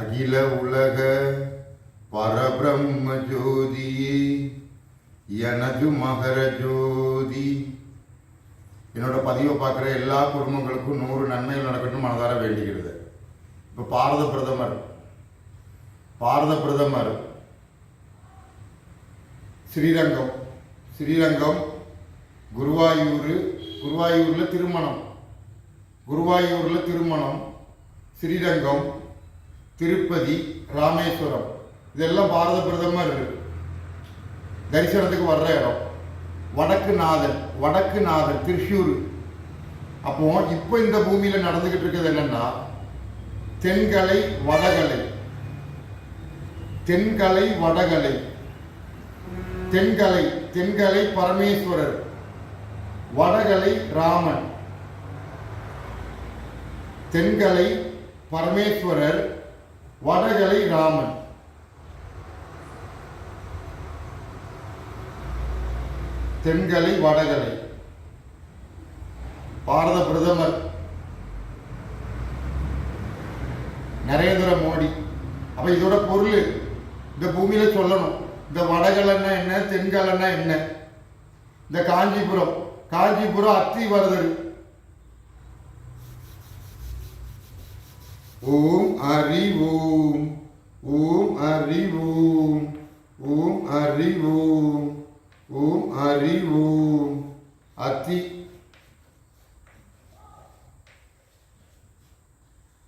அகில உலக பரபிரம்ம ஜோதியே எனது மகர ஜோதி. என்னோட பதிவை பார்க்குற எல்லா குடும்பங்களுக்கும் நூறு நன்மைகள் நடக்கட்டும் மனதார வேண்டிக்கிறது இப்போ பாரத பிரதமர் பாரத பிரதமர் ஸ்ரீரங்கம் ஸ்ரீரங்கம் குருவாயூர் குருவாயூரில் திருமணம் குருவாயூரில் திருமணம் ஸ்ரீரங்கம் திருப்பதி ராமேஸ்வரம். இதெல்லாம் பாரத பிரதமர் தரிசனத்துக்கு வர்ற இடம். வடக்கு நாதன் வடக்கு நாதன் திருஷூர். அப்போ இப்போ இந்த பூமியில் நடந்துகிட்டு இருக்கிறது என்னன்னா தென்கலை வடகலை. தென்கலை வடகலை. தென்கலை தென்கலை பரமேஸ்வரர். வடகலை ராமன். தென்கலை பரமேஸ்வரர் வடகலை ராமன் தென்கலை வடகலை பாரத பிரதமர் நரேந்திர மோடி. அப்ப இதோட பொருள் இந்த பூமியில சொல்லணும். இந்த வடகலன்னா என்ன தென்கலன்னா என்ன? இந்த காஞ்சிபுரம். காஞ்சிபுரம் அத்தி வரதர். ஓம் அறிவோம் ஓம் அறிவோம் ஓம் அறிவோம் ஓம் அறிவோம் அத்தி.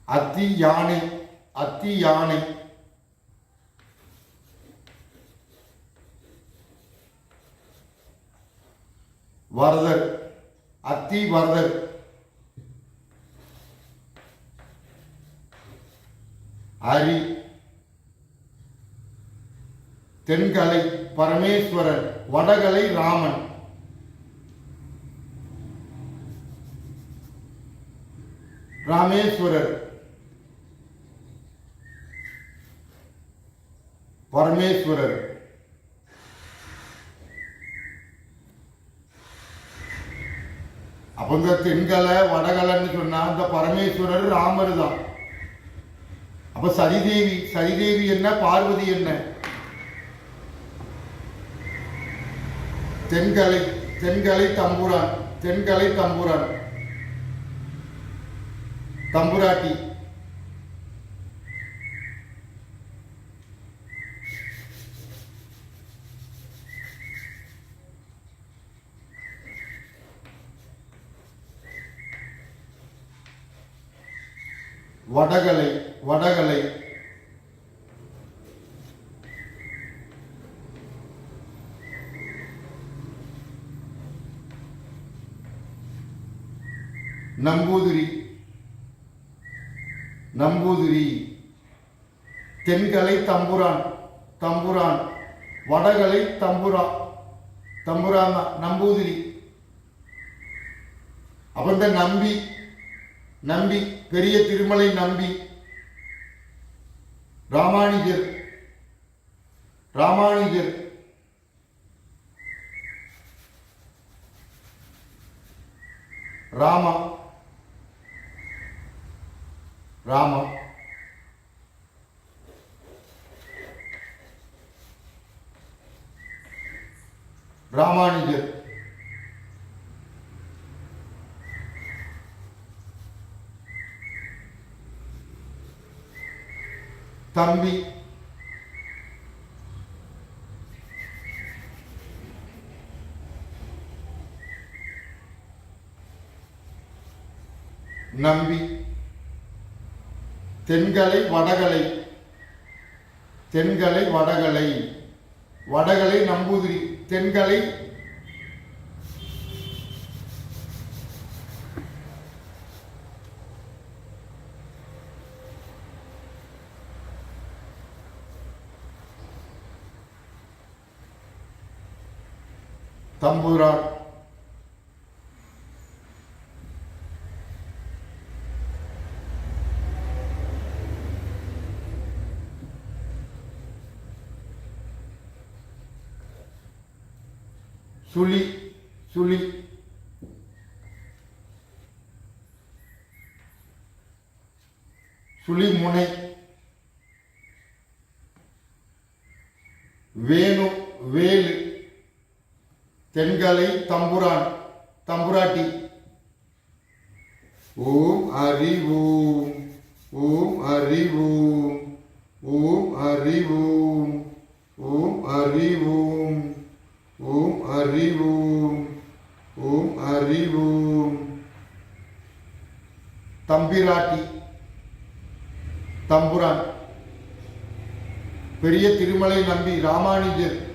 அத்தி யானை. அத்தி யானை. வரதர். அத்தி வரதர். அரி. தென்கலை பரமேஸ்வரன் வடகலை ராமன். ராமேஸ்வரர். பரமேஸ்வரர். அவங்க தென்கலை வடகலைன்னு சொன்னா அந்த பரமேஸ்வரர் ராமர் தான். அப்ப சரிதேவி சரிதேவி என்ன பார்வதி என்ன? தென்கலை தென்கலை தம்புரான் தென்கலை தம்புரான். தம்புராட்டி. வடகலை வடகலை. நம்பூதிரி நம்பூதிரி தென்கலை தம்புரான் தம்புரான் வடகலை தம்புரா தம்புரான் தான் நம்பூதிரி. அப்ப இந்த நம்பி நம்பி பெரிய திருமலை நம்பி ராமானுஜர் ராமானுஜர். ராமா ராமா. பிராமணிகர் தம்பி நம்பி தென்கலை வடகலை. தென்கலை வடகலை. வடகலை நம்பூதிரி. தென்கலை சுழி சுழி. சுழிமுனை வேணு வேலு. தென்கலை தம்புரான். தம்புரான். பெரிய திருமலை நம்பி ராமானுஜர்.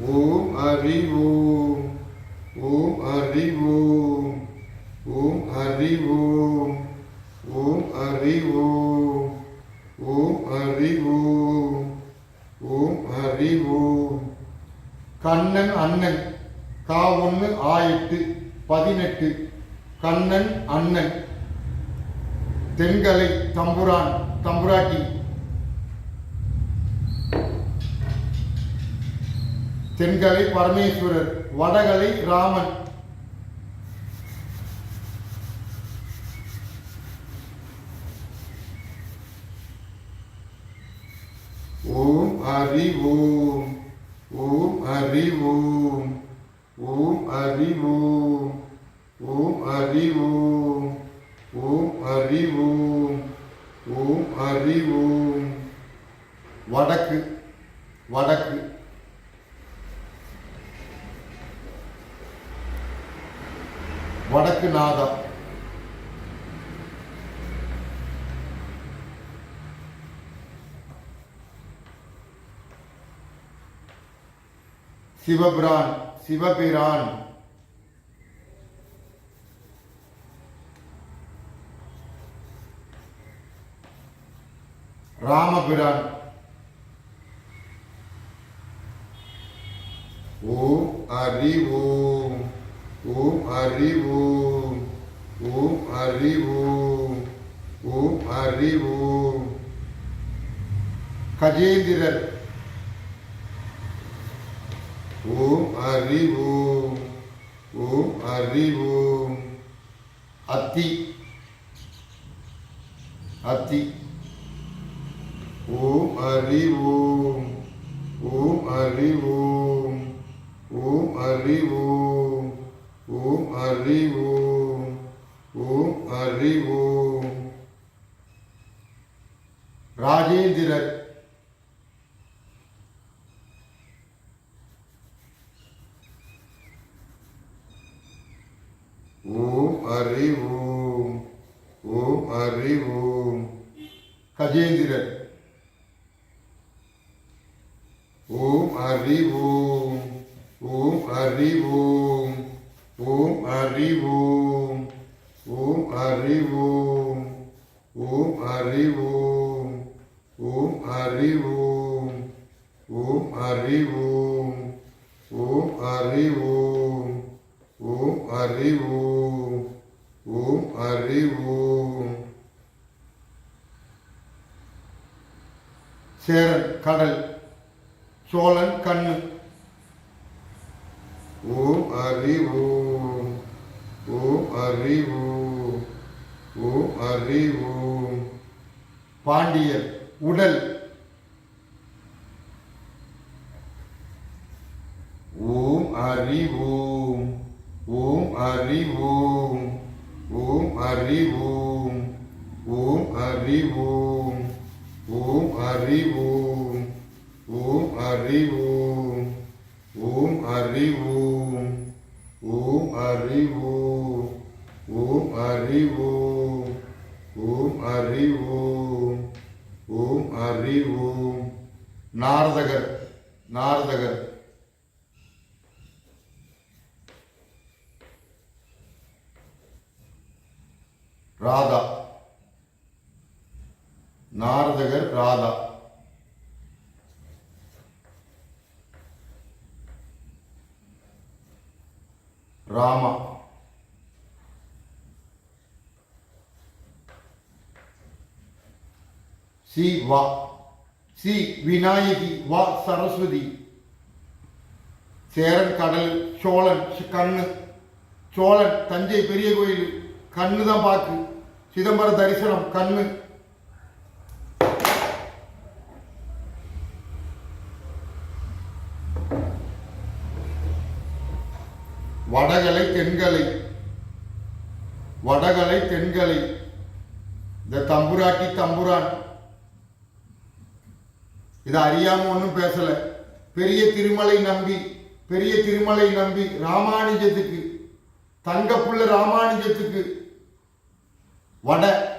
ஓம் ஹரி ஓம். ஓம் ஹரி ஓம். ஓம் ஹரி ஓம். ஓம் ஹரி ஓம். ஓம் ஹரி ஓம். ஓம் ஹரி ஓம். கண்ணன் அண்ணன். கா ஒன்று ஆ எட்டு. பதினெட்டு கண்ணன் அண்ணன். தென்கலை தம்புரான் தம்புராட்டி. தென்கலை பரமேஸ்வரர். வடகலை ராமன். ஓம் ஹரி ஓம். ஓம் ஹரி ஓம். ஓம் ஹரி ஓம். ஓம் ஹரி ஓம் ஓம் ஹரி ஓம் ஓம் ஹரி ஓம் வடக்கு. வடக்கு. வடக்கு நாதா. சிவபிரான் சிவபிரான். ராமபிரான். ஓ அறிவு రాజేందిరర్ சேரன் கடல் சோழன் கண்ணு. ஓம் அறிவு ஓம் அறிவு ஓம் அறிவு. பாண்டியர் உடல். ஓம் அறிவோம் ஓம் அறிவோம் ஓம் அறிவோம் ஓம் அறிவோம் ஹரி ஓம் ஓம் ஹரி ஓம் ஓம் ஹரி ஓம் ஓம் ஹரி ஓம் ஓம் ஹரி ஓம் ஓம் ஹரி ஓம் ஓம் ஹரி ஓம் நாரதகர். நாரதகர். ராதா. நாரதகர் ராதா. ராமா. சி வா. சி விநாயகி வா சரஸ்வதி. சேரன் கடல் சோழன் கண்ணு. சோழன் தஞ்சை பெரிய கோயில் கண்ணு தான் பார்க்கு சிதம்பர தரிசனம் கண்ணு. வடகலை தென்கலை. வடகலை தென்கலை. இந்த தம்புராட்டி தம்புரான். இதை அறியாம ஒன்றும் பேசல. பெரிய திருமலை நம்பி பெரிய திருமலை நம்பி ராமானுஜத்துக்கு தங்கப்புள்ள ராமானுஜத்துக்கு வட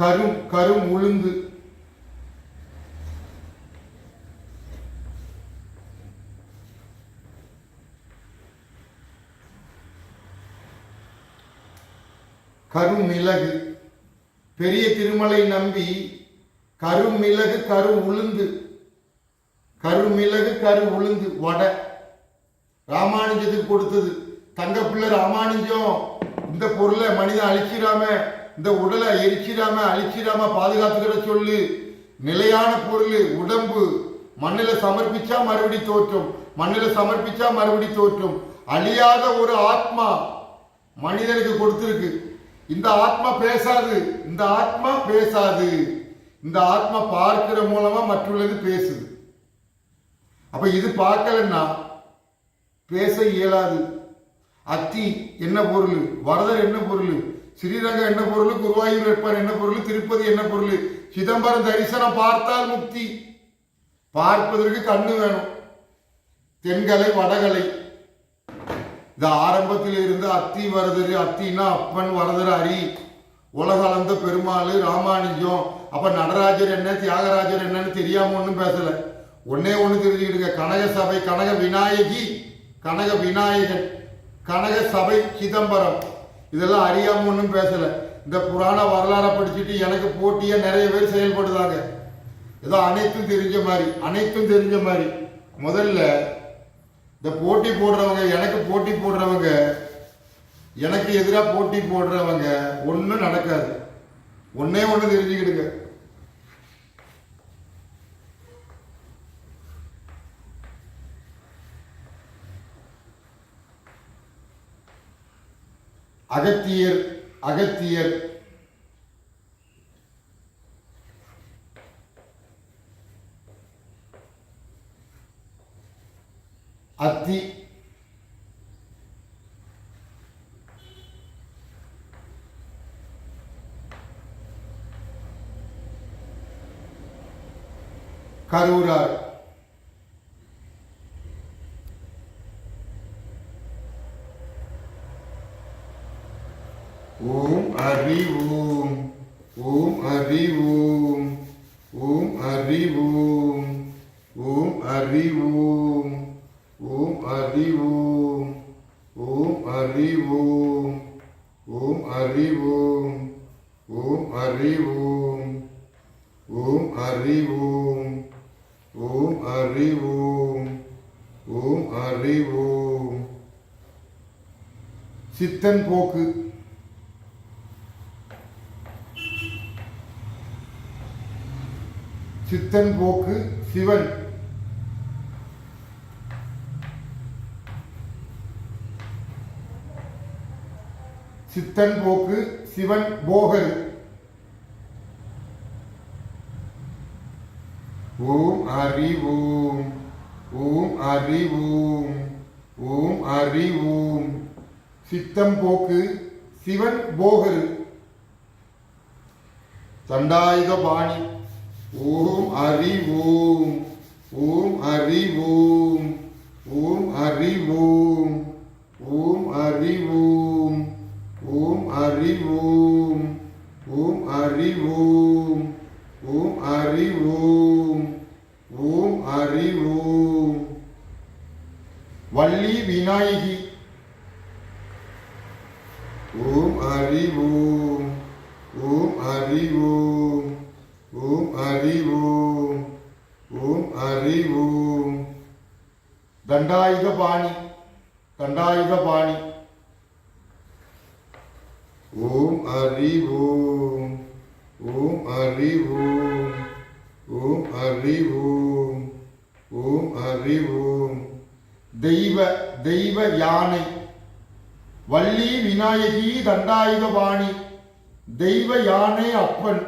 கரும் கரும் உளுந்து. கருமிளகு பெரிய திருமலை நம்பி கருமிளகு கரு உளுந்து. கருமிளகு கரு உளுந்து வடை. ராமானுஜத்துக்கு கொடுத்தது. தங்கப்பிள்ளை ராமானுஜம். இந்த பொருளை மனிதன் அழிச்சிடாம இந்த உடலை எரிச்சிடாம அழிச்சிடாம பாதுகாத்துக்கிற சொல்லு. நிலையான பொருள் உடம்பு. மண்ணில் சமர்ப்பிச்சா மறுபடி தோற்றும். மண்ணில் சமர்ப்பிச்சா மறுபடி தோற்றும். அழியாத ஒரு ஆத்மா மனிதனுக்கு கொடுத்துருக்கு. இந்த ஆத்மா பேசாது. இந்த ஆத்மா பேசாது. இந்த ஆத்மா பார்க்கிற மூலமா மற்றுள்ளது பேசுது. அப்ப இது பார்க்கலன்னா பேச இயலாது. அத்தி என்ன பொருள்? வரதர் என்ன பொருள்? ஸ்ரீரங்கம் என்ன பொருள்? குருவாயூர் வெப்பர் என்ன பொருள்? திருப்பதி என்ன பொருள்? சிதம்பரம் தரிசனம் பார்த்தால் முக்தி. பார்ப்பதற்கு கண்ணு வேணும். தென்கலை வடகலை. இந்த ஆரம்பத்தில் இருந்து அத்தி வரதர் அத்தின்னா அப்பன் வரதர் அரி. உலகளந்த பெருமாள் ராமானுஜம். அப்ப நடராஜர் என்ன தியாகராஜர் என்னன்னு தெரியாம ஒன்றும் பேசல. ஒன்னே ஒன்று தெரிஞ்சுக்கிடுங்க. கனக சபை கனக விநாயகி கனக விநாயகன் கனக சபை சிதம்பரம். இதெல்லாம் அறியாம ஒன்றும் பேசலை. இந்த புராண வரலாறை படிச்சுட்டு எனக்கு போட்டியாக நிறைய பேர் செயல்படுதாங்க ஏதோ அனைத்தும் தெரிஞ்ச மாதிரி அனைத்தும் தெரிஞ்ச மாதிரி. முதல்ல இந்த போட்டி போடுறவங்க எனக்கு போட்டி போடுறவங்க எனக்கு எதிராக போட்டி போடுறவங்க ஒன்றும் நடக்காது. ஒன்றே ஒன்று தெரிஞ்சுக்கிடுங்க. அகத்தியர் அகத்தியர். அத்தி. கரூரார். ஓம் ஹரி ஓம் ஓம் ஹரி ஓம் ஓம் ஹரி ஓம் ஓம் ஹரி ஓம் ஓம் ஹரி ஓம் ஓம் ஹரி ஓம் ஓம் ஹரி ஓம் ஓம் ஹரி ஓம் ஓம் ஹரி ஓம் ஓம் ஹரி ஓம் ஓம் ஹரி ஓம் சித்தன் போக்கு சித்தன் போக்கு சிவன். சித்தன் போக்கு சிவன் போகர். ஓம் அறிவோம் ஓம் ஓம் ஓம் அறிவோம் ஓம். சித்தம் போக்கு சிவன் போகர். தண்டாயுத பாணி ஓம் ஹரி ஓம் ஓம் ஹரி ஓம் ஓம் ஹரி ஓம் ஓம் ஹரி ஓம் ஓம் ஹரி ஓம் ஓம் ஹரி ஓம் ஓம் ஹரி ஓம் ஓம் ஹரி ஓம் வள்ளி விநாயகி ஓம் ஹரி ஓம் ஓம் ஹரி ஓம் ஓம் ஹரி ஓம் ஓம் ஹரி ஓம் தண்டாயுத பாணி தண்டாயுத பாணி ஓம் ஹரி ஓம் ஓம் ஹரி ஓம் ஓம் ஹரி ஓம் ஓம் ஹரி ஓம் தெய்வ தெய்வ யானை வள்ளி விநாயகி தண்டாயுத பாணி தெய்வ யானை அப்பன்.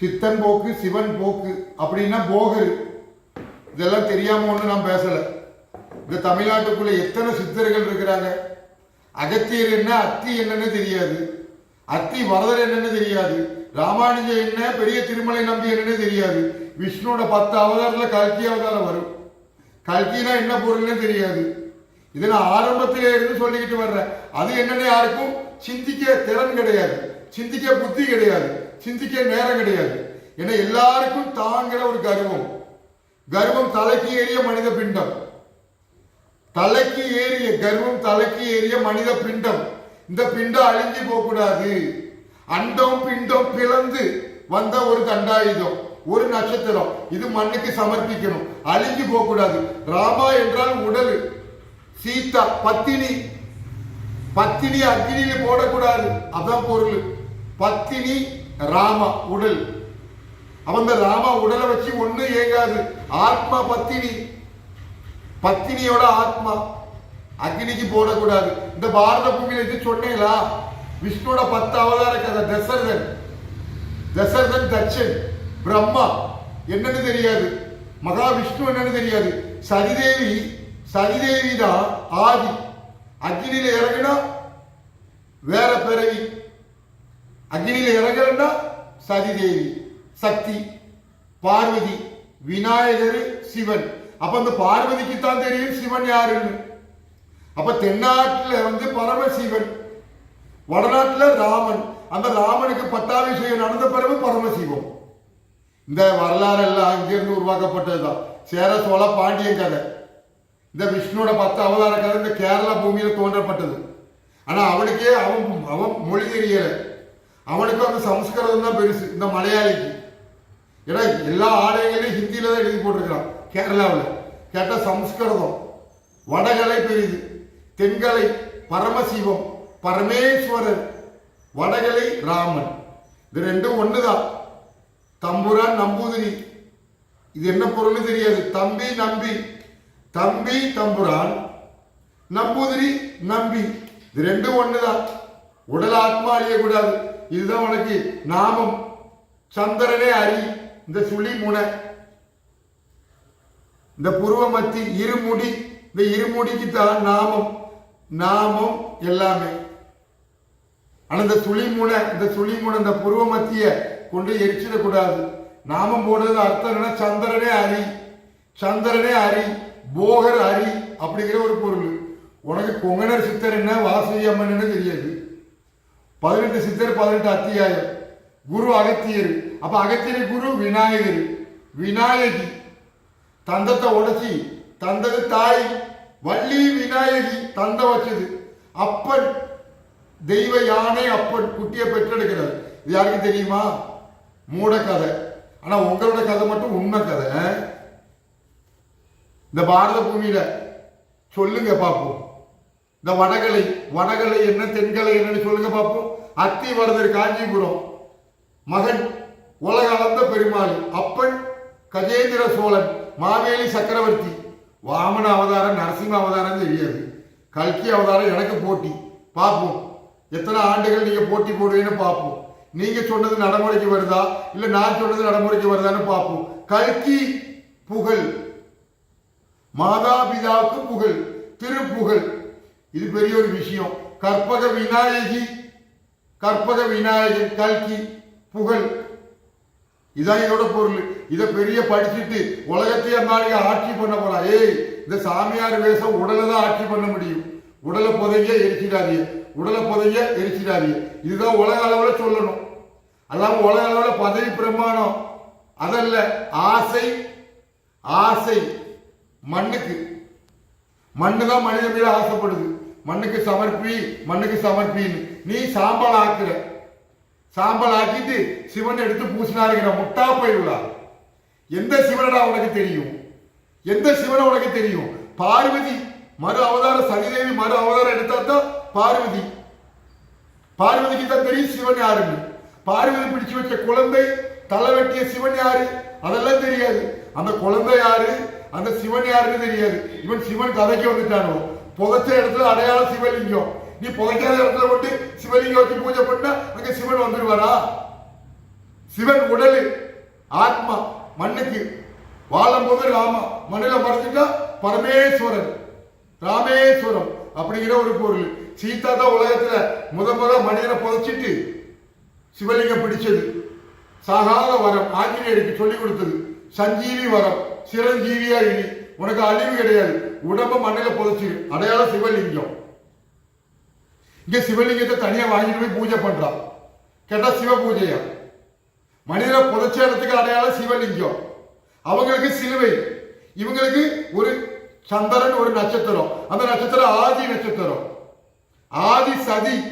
சித்தன் போக்கு சிவன் போக்கு அப்படின்னா போகர். இதெல்லாம் தெரியாம ஒன்று நான் பேசலை. இந்த தமிழ்நாட்டுக்குள்ள எத்தனை சித்தர்கள் இருக்கிறாங்க? அகத்தியர் என்ன அத்தி என்னன்னு தெரியாது. அத்தி வரதர் என்னன்னு தெரியாது. ராமானுஜர் என்ன பெரிய திருமலை நம்பி என்னன்னு தெரியாது. விஷ்ணுவோட பத்து அவதாரத்தில் கல்கி அவதாரம் வரும். கல்கினா என்ன பொருள்னு தெரியாது. இதை நான் ஆரம்பத்திலே இருந்து சொல்லிக்கிட்டு வர்றேன். அது என்னன்னு யாருக்கும் சிந்திக்க திறன் கிடையாது. சிந்திக்க புத்தி கிடையாது. சிந்திக்க நேரம் கிடையாது. ஏன்னா எல்லாருக்கும் தாங்கிற ஒரு கர்வம். கர்வம் தலைக்கு ஏறிய மனித பிண்டம். தலைக்கு ஏறிய கர்வம் தலைக்கு ஏறிய மனித பிண்டம். இந்த பிண்டம் அழிஞ்சு போகக்கூடாது. அண்டம் பிண்டம் பிளந்து வந்த ஒரு தண்டாயுதம் ஒரு நட்சத்திரம். இது மண்ணுக்கு சமர்ப்பிக்கணும். அழிஞ்சு போகக்கூடாது. ராமா என்றால் உடல் சீதா பத்தினி. பத்தினி அக்னியில் போடக்கூடாது. அதான் பொருள். பத்தினி ராமா உடல். அவன் ராம ராமா உடலை வச்சு ஒண்ணு ஏங்காது ஆத்மா பத்தினி. பத்தினியோட ஆத்மா. அக்னிக்கு போடக்கூடாது. இந்த பாரத பூமியில இது சொன்னீங்களா? விஷ்ணுவோட பத்து அவதார கதை தசரதன். தசரதன் தச்சன். பிரம்மா. என்னன்னு தெரியாது. மகாவிஷ்ணு என்னன்னு தெரியாது. சதிதேவி சதிதேவி தான் ஆதி. அக்னியில இறங்கினா வேற பிறவி. அக்னியில் இறங்கலன்னா சதிதேவி சக்தி பார்வதி விநாயகர் சிவன். அப்ப அந்த பார்வதிக்கு தான் தெரியும் சிவன் யாருன்னு. அப்ப தென்னாட்டில் வந்து பரமசிவன் வடநாட்டில் ராமன். அந்த ராமனுக்கு பட்டாபிஷேகம் நடந்த பிறகு பரமசிவம். இந்த வரலாறு எல்லாம் அங்கிருந்து உருவாக்கப்பட்டதுதான். சேர சோழ பாண்டிய கதை. இந்த விஷ்ணுவோட பத்து அவதார கதை இந்த கேரளா பூமியில் தோன்றப்பட்டது. ஆனா அவனுக்கே அவன் அவன் மொழி தெரியலை. அவனுக்கு அந்த சம்ஸ்கிருதம் தான் பெருசு இந்த மலையாளிக்கு. ஏன்னா எல்லா ஆலயங்களையும் ஹிந்தியில தான் எழுதி போட்டிருக்கிறான் கேரளாவில். கேட்டால் சம்ஸ்கிருதம். வடகலை பெரிது. தென்கலை பரமசிவம் பரமேஸ்வரர் வடகலை ராமன். இது ரெண்டும் ஒண்ணுதான். தம்புரான் நம்பூதிரி. இது என்ன பொருள்னு தெரியாது. தம்பி நம்பி. தம்பி தம்புரான். நம்பூதிரி நம்பி. இது ரெண்டும் ஒண்ணுதான். உடல் ஆத்மா அழியக்கூடாது. இதுதான் உனக்கு நாமம். சந்திரனே அரி இந்த சுழி முனை. இந்த புருவமத்தி இருமுடி இந்த இருமுடிக்கு தான் நாமம். நாமம் எல்லாமே. ஆனால் இந்த சுழிமுனை இந்த சுழிமுனை இந்த புருவமத்திய கொண்டு எரிச்சிடக்கூடாது. நாமம் போடுறது அர்த்தம் என்ன சந்திரனே அரி சந்திரனே அரி போகர் அரி அப்படிங்கிற ஒரு பொருள். உனக்கு கொங்கனர் சித்தர் என்ன வாசுகி அம்மன் என்ன தெரியாது. பதினெட்டு சித்தர் பதினெட்டு அத்தியாயம். குரு அகத்தியர். அப்போ அகத்தியர் குரு விநாயகர். விநாயகி. தந்தத்தை உடச்சி தந்தது தாய். வள்ளி விநாயகி தந்த வச்சது. அப்பன் தெய்வ யானை அப்பன் குட்டியை பெற்றெடுக்கிறார். இது யாருக்கு தெரியுமா? மூட கதை. ஆனா உங்களோட கதை மட்டும் உண்மை கதை. இந்த பாரத பூமியில சொல்லுங்க பார்ப்போம் இந்த வடகலை வடகலை என்ன தென்கலை என்னன்னு சொல்லுங்க பார்ப்போம் அத்திவரதர் காஞ்சிபுரம். மகன் உலக அளந்த பெருமாள் அப்பன் கஜேந்திர சோழன் மாவேலி சக்கரவர்த்தி. வாமன அவதாரம் நரசிம்ம அவதாரம் தெரியாது. கல்கி அவதாரம் எனக்கு போட்டி. பார்ப்போம். எத்தனை ஆண்டுகள் நீங்க போட்டி போடுவீங்கன்னு பார்ப்போம். நீங்க சொன்னது நடைமுறைக்கு வருதா? இல்ல நான் சொன்னது நடைமுறைக்கு வருதான்னு பார்ப்போம். கல்கி புகழ். மாதாபிதாவுக்கு புகழ். திருப்புகழ். இது பெரிய ஒரு விஷயம். கற்பக விநாயகி கற்பக விநாயகர் கல்கி புகழ். இதான் இதோட பொருள். இதை பெரிய படிச்சுட்டு உலகத்தையே நாளைக்கு ஆட்சி பண்ண போறா. ஏய் இந்த சாமியார் வேஷம் உடலை தான் ஆட்சி பண்ண முடியும். உடலை புதைய எரிச்சிடாதீ உடலை புதைய எரிச்சிடாதீ இதுதான் உலக அளவில் சொல்லணும். அல்லாம உலக அளவில் பதவி பிரமாணம். அதல்ல ஆசை ஆசை. மண்ணுக்கு. மண்ணு தான் மனித மீது ஆசைப்படுது. மண்ணுக்கு சமர்ப்பி மண்ணுக்கு சமர்ப்பின்னு. நீ சாம்பல் ஆக்குற. சாம்பல் ஆக்கிட்டு சிவன் எடுத்து பூசினாருங்கிற முட்டா போயிடுவா எந்த சிவனடா உனக்கு தெரியும்? எந்த சிவனை உனக்கு தெரியும்? பார்வதி மறு அவதார சனிதேவி மறு அவதாரம் எடுத்தா தான் பார்வதி. பார்வதிக்கு தான் தெரியும் சிவன் யாருன்னு. பார்வதி பிடிச்சு வச்ச குழந்தை தலை வெட்டிய சிவன் யாரு? அதெல்லாம் தெரியாது. அந்த குழந்தை யாரு? அந்த சிவன் யாருன்னு தெரியாது. இவன் சிவன் கதைக்கு வந்துட்டானோ? புதைச்ச இடத்துல அடையாளம் சிவலிங்கம். நீ புகைக்காத இடத்துல கொண்டு சிவலிங்கம் வச்சு பூஜை பண்ணா அங்க சிவன் வந்துருவாரா? சிவன் உடலு ஆத்மா மண்ணுக்கு. வாழும்போது ராமா மண்ணில மறைச்சிட்டா பரமேஸ்வரன். ராமேஸ்வரம் அப்படிங்கிற ஒரு பொருள். சீதா தான் உலகத்துல முத முத மனிதனை புதைச்சிட்டு சிவலிங்கம் பிடிச்சது. சாகாத வரம் ஆஞ்சநேயருக்கு சொல்லி கொடுத்தது. சஞ்சீவி வரம் சிரஞ்சீவியா இனி. உனக்கு அழிவு கிடையாது. உடம்ப மண்ணில் புதைச்சு அடையாளம் சிவலிங்கம். இங்க சிவலிங்கத்தை தனியா வாங்கிட்டு போய் பூஜை பண்றா. கேட்டா சிவ பூஜையா மனிதனை புதைச்ச இடத்துக்கு அடையாளம் சிவலிங்கம். அவங்களுக்கு சிலுவை. இவங்களுக்கு ஒரு சந்திரன் ஒரு நட்சத்திரம். அந்த நட்சத்திரம் ஆதி நட்சத்திரம். ஆதி சதி.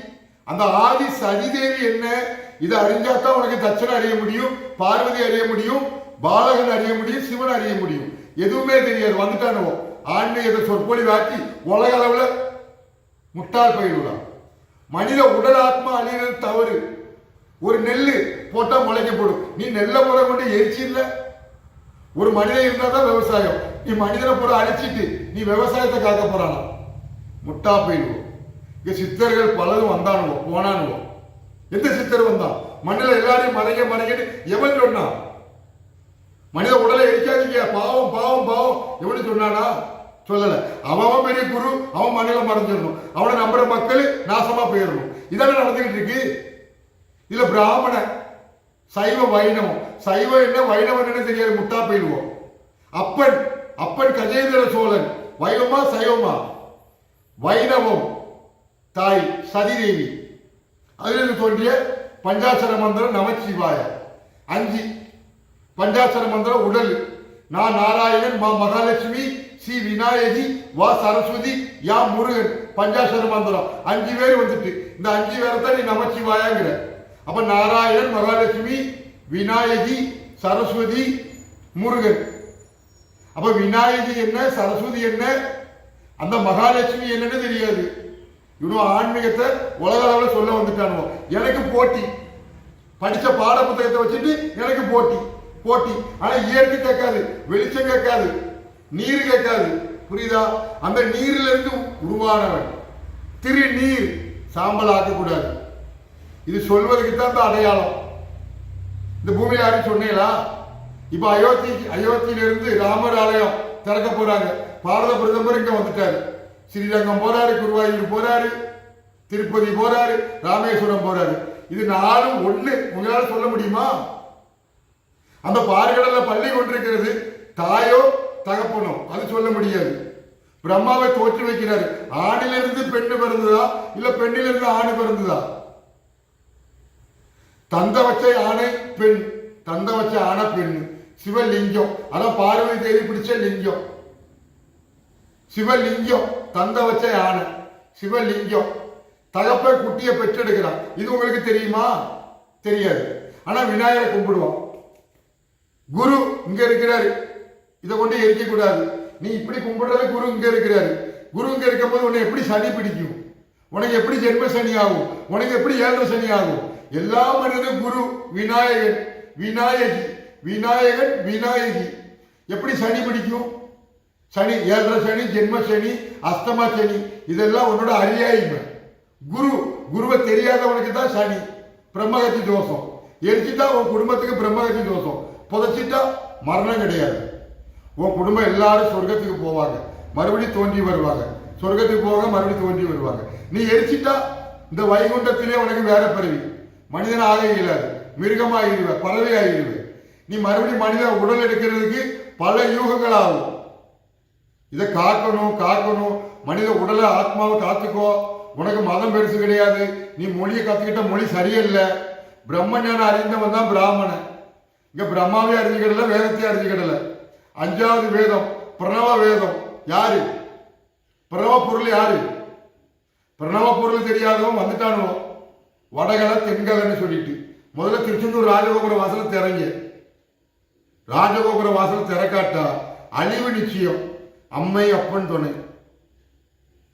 அந்த ஆதி சதி தேவி என்ன? இதை அறிஞ்சாதான் உனக்கு தச்சனை அறிய முடியும் பார்வதி அறிய முடியும் பாலகன் அறிய முடியும் சிவன் அறிய முடியும். எதுவுமே தெரியாது வந்துட்டானுவோம் ஆன்மீக சொற்பொழி வாக்கி உலக அளவில் முட்டாள் பயிர்விடலாம் மனித உடல் ஆத்மா அழிகிறது தவறு. ஒரு நெல் போட்டால் முளைக்கப்படும் நீ நெல்லை முறை கொண்டு எரிச்சு இல்லை? ஒரு மனிதன் இருந்தால் தான் விவசாயம். நீ மனிதனை பூரா அழிச்சிட்டு நீ விவசாயத்தை காக்க போறானா? முட்டா போயிடுவோம் இங்க சித்தர்கள் பலரும் வந்தானுவோ போனானுவோ. எந்த சித்தர் வந்தான்? மண்ணில் எல்லாரையும் மறைக்க மறைக்கிட்டு எவன் சொன்னான்? மனித உடலை எரிக்காதீங்க. பாவம் பாவம் பாவம். எவனு சொன்னானா? சொல்லல. அவன் அவன் பெரிய குரு அவன் மண்ணில மறைஞ்சிடணும். அவனை நம்புற மக்கள் நாசமா போயிடணும். இதெல்லாம் நடந்துகிட்டு இருக்கு. இதுல பிராமண சைவ வைணவம். சைவம் என்ன வைணவம் என்ன தெரியாது. முட்டா போயிடுவோம். அப்பன் அப்பன் கஜேந்திர சோழன். வைணவமா சைவமா? வைணவம். தாய் சதிதேவி. அதிலிருந்து தோன்றிய பஞ்சாசர மந்திரம் நமச்சிவாய. அஞ்சு பஞ்சாசர மந்திரம் உடல். நான் நாராயணன் மா மகாலட்சுமி சி விநாயகி வா சரஸ்வதி யா முருகன். பஞ்சாசர மந்திரம். அஞ்சு பேர் வந்துட்டு. இந்த அஞ்சு பேரை தான் நீ நமச்சிவாயாங்கிற. அப்ப நாராயணன் மகாலட்சுமி விநாயகி சரஸ்வதி முருகன். அப்ப விநாயகி என்ன சரஸ்வதி என்ன? அந்த மகாலட்சுமி என்னன்னு தெரியாது. இவனும் ஆன்மீகத்தை உலக அளவில் சொல்ல வந்துட்டானுவோ. எனக்கு போட்டி. படித்த பாட புத்தகத்தை வச்சுட்டு எனக்கு போட்டி. போட்டி. ஆனா இயற்கை கேட்காது வெளிச்சம் கேட்காது நீர் கேட்காது. புரியுதா? அந்த நீர்ல இருந்து உருவானவன். திரு நீர் சாம்பல் ஆக்கக்கூடாது. இது சொல்வதற்கு தான் இந்த அடையாளம். இந்த பூமியில யாரும் சொன்னீங்களா? இப்ப அயோத்தி அயோத்தியிலிருந்து ராமர் ஆலயம் திறக்க போறாங்க. பாரத பிரதமர் இங்க வந்துட்டாரு. ஸ்ரீரங்கம் போறாரு குருவாயூர் போறாரு திருப்பதி போறாரு ராமேஸ்வரம் போறாரு. இது நாளும் ஒண்ணு. உங்களால சொல்ல முடியுமா? அந்த பார்கடல பள்ளி கொண்டிருக்கிறது. தாயோ தகப்பனோ அது சொல்ல முடியாது. பிரம்மாவை தோற்று வைக்கிறாரு. ஆணிலிருந்து பெண்ணு பிறந்ததா? இல்ல பெண்ணிலிருந்து ஆணு பிறந்ததா? தந்த வச்ச ஆணை பெண் தந்த வச்ச ஆணை பெண் சிவலிங்கம். அதான் பார்வதி தேவி பிடிச்ச லிங்கம். சிவலிங்கம் தந்த வச்ச ஆணை. சிவலிங்கம். தகப்ப குட்டியை பெற்றெடுக்கிறான். இது உங்களுக்கு தெரியுமா? தெரியாது. ஆனா விநாயகரை கும்பிடுவோம் குரு இங்க இருக்கிறாரு. இதை கொண்டு எரிக்க கூடாது. நீ இப்படி கும்பிடுறது குரு இங்க இருக்கிறாரு. குரு இங்க இருக்கும்போது உன்னை எப்படி சனி பிடிக்கும்? உனக்கு எப்படி ஜென்ம சனி ஆகும்? உனக்கு எப்படி ஏழரை சனி ஆகும்? எல்லா மனிதனும் குரு விநாயகன் விநாயகி விநாயகன் விநாயகி. எப்படி சனி பிடிக்கும்? சனி ஏழரை சனி ஜென்ம சனி அஸ்தமா சனி இதெல்லாம் உன்னோட அறியாய்மை குரு குருவை தெரியாதவனுக்கு தான் சனி. பிரம்மகத்தி தோஷம். எரிச்சிட்டா உன் குடும்பத்துக்கு பிரம்மகத்தி தோஷம். புதைச்சிட்டா மரணம் கிடையாது. உன் குடும்பம் எல்லாரும் சொர்க்கத்துக்கு போவாங்க. மறுபடியும் தோன்றி வருவாங்க. சொர்க்கத்துக்கு போக மறுபடியும் தோன்றி வருவாங்க. நீ எரிச்சிட்டா இந்த வைகுண்டத்திலே உனக்கு வேற பிறவி. மனிதன் ஆக இயலாது. மிருகமாகிடுவ பறவை ஆகிடுவ நீ மறுபடியும் மனிதன் உடல் எடுக்கிறதுக்கு பல யூகங்கள் ஆகும் இதை காக்கணும் காக்கணும். மனித உடலை ஆத்மாவை காத்துக்கோ. உனக்கு மதம் பெருசு கிடையாது. நீ மொழியை கத்துக்கிட்ட மொழி சரியில்லை. பிரம்ம ஞானம் அறிந்தவன் தான் பிராமணன். இங்க பிரம்மாவே அறிஞ்சுக்கிடல வேதத்தை அறிஞ்சுக்கிடல. அஞ்சாவது வேதம் பிரணவ வேதம். யாரு? பிரணவ பொருள் யாரு? பிரணவ பொருள் தெரியாதவன் வந்துட்டானோ? வடகலை தென்கலைன்னு சொல்லிட்டு. முதல்ல திருச்செந்தூர் ராஜகோபுர வாசல திறங்க. ராஜகோபுர வாசல் திறக்காட்டா அழிவு நிச்சயம். அம்மை அப்பன் துணை.